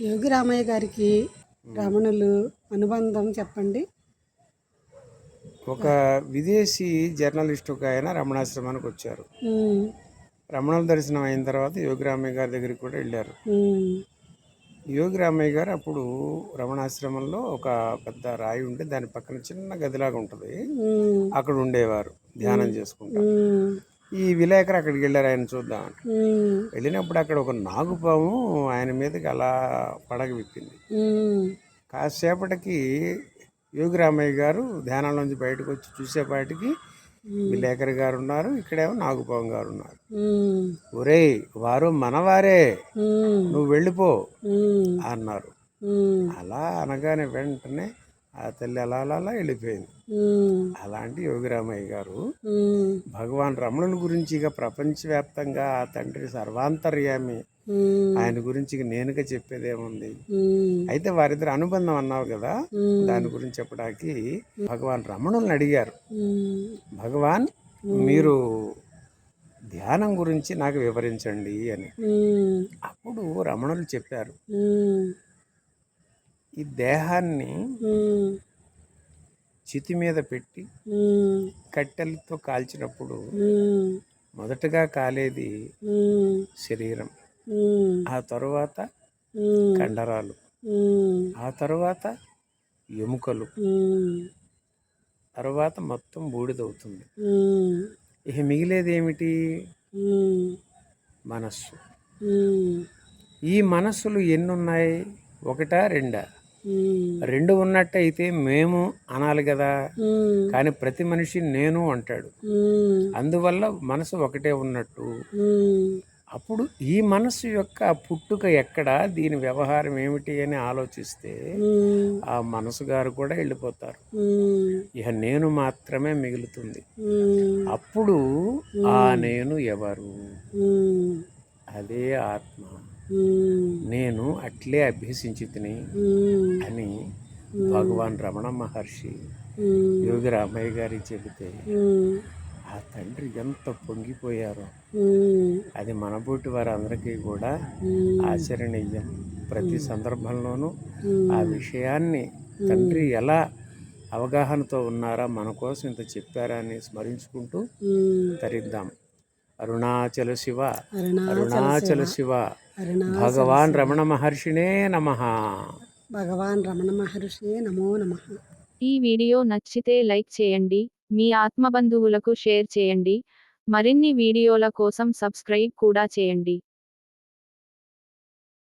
యోగి రామయ్య గారికి రమణులు అనుబంధం చెప్పండి. ఒక విదేశీ జర్నలిస్ట్ ఒక ఆయన రమణాశ్రమానికి వచ్చారు. రమణుల దర్శనం అయిన తర్వాత యోగి రామయ్య గారి దగ్గరికి కూడా వెళ్ళారు. యోగి రామయ్య గారు అప్పుడు రమణాశ్రమంలో ఒక పెద్ద రాయి ఉంటే దాని పక్కన చిన్న గదిలాగా ఉంటుంది. అక్కడ ఉండేవారు. ధ్యానం చేసుకుంటారు ఈ విలేకరు అక్కడికి వెళ్ళారు ఆయన ఉమ్, వెళ్ళినప్పుడు అక్కడ ఒక నాగుపాము ఆయన మీదకి అలా పడగ విప్పింది. కాసేపటికి యోగి రామయ్య గారు ధ్యానంలోంచి బయటకు వచ్చి చూసేపాటికి విలేకరి గారు ఉన్నారు. ఇక్కడేమో నాగుపాము గారు ఉన్నారు. ఒరేయ్ వారు మనవారే. నువ్వు వెళ్ళిపో అన్నారు. అలా అనగానే వెంటనే ఆ తల్లి అలా అలా అలా వెళ్ళిపోయింది. అలాంటి యోగిరామయ్య గారు భగవాన్ రమణుల గురించి ఇక ప్రపంచవ్యాప్తంగా ఆ తండ్రి సర్వాంతర్యామి. ఆయన గురించి నేనుగా చెప్పేదేముంది? అయితే వారిద్దరు అనుబంధం అన్నావు కదా? దాని గురించి చెప్పడానికి భగవాన్ రమణుల్ని అడిగారు. భగవాన్ మీరు ధ్యానం గురించి నాకు వివరించండి అని. అప్పుడు రమణులు చెప్పారు. ఈ దేహాన్ని చితి మీద పెట్టి కట్టెలతో కాల్చినప్పుడు మొదటగా కాలేది శరీరం. ఆ తరువాత కండరాలు. ఆ తరువాత ఎముకలు. తర్వాత మొత్తం బూడిదవుతుంది. ఇక మిగిలేది ఏమిటి? మనస్సు. ఈ మనస్సులు ఎన్ని ఉన్నాయి ఒకటా రెండా? రెండు ఉన్నట్టయితే మేము అనాలి కదా. కానీ ప్రతి మనిషి నేను అంటాడు. అందువల్ల మనసు ఒకటే ఉన్నట్టు. అప్పుడు ఈ మనస్సు యొక్క పుట్టుక ఎక్కడ? దీని వ్యవహారం ఏమిటి అని ఆలోచిస్తే ఆ మనసు గారు కూడా వెళ్ళిపోతారు. ఇక నేను మాత్రమే మిగులుతుంది. అప్పుడు ఆ నేను ఎవరు? అదే ఆత్మ. నేను అట్లే అభ్యసించి తిని అని భగవాన్ రమణ మహర్షి యోగి రామయ్య గారికి చెబితే ఆ తండ్రి ఎంత పొంగిపోయారో. అది మనబోటి వారందరికీ కూడా ఆచరణీయం. ప్రతి సందర్భంలోనూ ఆ విషయాన్ని తండ్రి ఎలా అవగాహనతో ఉన్నారా మన కోసం ఇంత చెప్పారా అని స్మరించుకుంటూ తరిద్దాం. అరుణాచల శివ అరుణాచల శివ. భగవాన్ రమణ మహర్షినే నమ. భగవాన్ రమణ మహర్షి నమో నమః. ఈ వీడియో నచ్చితే లైక్ చేయండి మీ ఆత్మబంధువులకు షేర్ చేయండి మరిన్ని వీడియోల కోసం సబ్స్క్రైబ్ కూడా చేయండి.